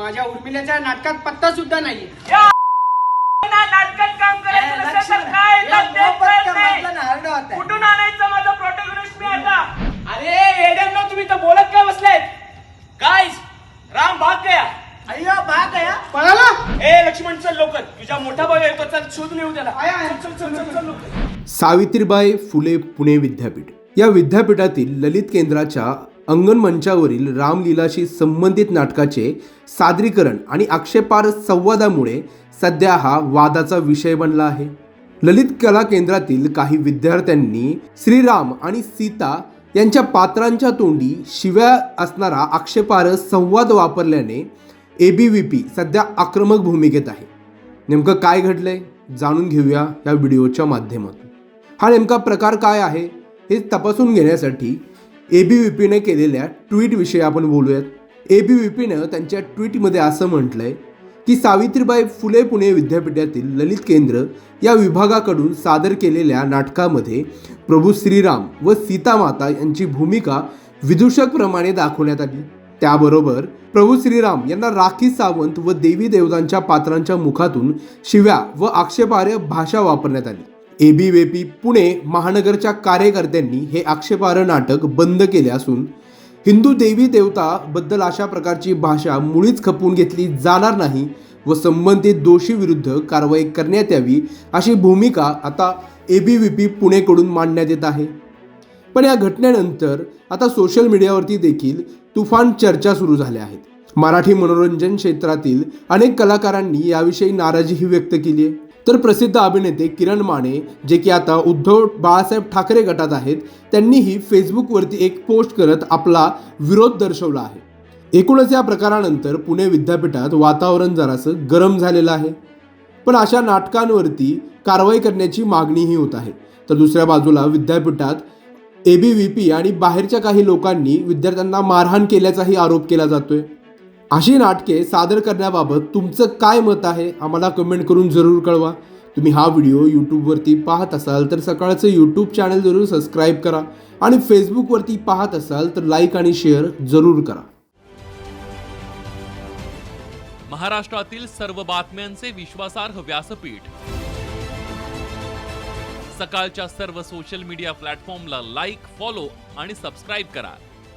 माझ्या उर्मिलेच्या नाटकात पत्ता सुद्धा नाही या ना नाटकात काम करायचं नसेल तर काय येतात ते कळत नाही. कुठून आणायचं माझं प्रोटॅगनिस्ट मी आता? अरे येड्यांनो तुम्ही तर बोलत काय बसलेत? गाईज राम भाग गया. अय्या भाग गया. पळाला? ए लक्ष्मण चल लवकर. तुझा मोठा भाऊ येतो चल शोधून येऊ त्याला. सावित्रीबाई फुले पुणे विद्यापीठ. या विद्यापीठातील ललित केंद्राच्या अंगण मंचावरील रामलीलाशी संबंधित नाटकाचे सादरीकरण आणि आक्षेपार्ह संवादामुळे सध्या हा वादाचा विषय बनला आहे. ललित कला केंद्रातील काही विद्यार्थ्यांनी श्रीराम आणि सीता यांच्या पात्रांच्या तोंडी शिव्या असणारा आक्षेपार्ह संवाद वापरल्याने ए बी वी पी सध्या आक्रमक भूमिकेत आहे. नेमकं काय घडलंय जाणून घेऊया या व्हिडिओच्या माध्यमातून. हा नेमका प्रकार काय आहे हे तपासून घेण्यासाठी ए बी पीने केलेल्या ट्विटविषयी आपण बोलूयात. ए बी त्यांच्या ट्विटमध्ये असं म्हटलंय की सावित्रीबाई फुले पुणे विद्यापीठातील ललित केंद्र या विभागाकडून सादर केलेल्या नाटकामध्ये प्रभू श्रीराम व सीतामाता यांची भूमिका विदूषकप्रमाणे दाखवण्यात आली. त्याबरोबर प्रभू श्रीराम यांना राखी सावंत व देवी देवतांच्या पात्रांच्या मुखातून शिव्या व आक्षेपार्ह भाषा वापरण्यात आली. एबीव्हीपी पुणे महानगरच्या कार्यकर्त्यांनी हे आक्षेपार्ह नाटक बंद केले असून हिंदू देवी देवता बद्दल अशा प्रकारची भाषा मुळीच खपवून घेतली जाणार नाही व संबंधित दोषी विरुद्ध कारवाई करण्यात यावी अशी भूमिका आता एबीव्हीपी पुणेकडून मांडण्यात येत आहे. पण या घटनेनंतर आता सोशल मीडियावरती देखील तुफान चर्चा सुरू झाल्या आहेत. मराठी मनोरंजन क्षेत्रातील अनेक कलाकारांनी याविषयी नाराजीही व्यक्त केली आहे. तर प्रसिद्ध अभिनेते किरण माने जे की आता उद्धव बाळासाहेब ठाकरे गटात आहेत त्यांनीही फेसबुकवरती एक पोस्ट करत आपला विरोध दर्शवला आहे. एकूणच या प्रकारानंतर पुणे विद्यापीठात वातावरण जरासं गरम झालेलं आहे. पण अशा नाटकांवरती कारवाई करण्याची मागणीही होत आहे. तर दुसऱ्या बाजूला विद्यापीठात ए बी व्ही पी आणि बाहेरच्या काही लोकांनी विद्यार्थ्यांना मारहाण केल्याचाही आरोप केला जातोय. अशी नाटके सादर करण्याबाबत तुमचं काय मत आहे आम्हाला कमेंट करून जरूर कळवा. तुम्ही हा व्हिडिओ यूट्यूबवरती पाहत असाल तर सकाळचं यूट्यूब चॅनल जरूर सबस्क्राईब करा आणि फेसबुकवरती पाहत असाल तर लाईक आणि शेअर जरूर करा. महाराष्ट्रातील सर्व बातम्यांचे विश्वासार्ह व्यासपीठ. सकाळच्या सर्व सोशल मीडिया प्लॅटफॉर्मला लाईक फॉलो आणि सबस्क्राईब करा.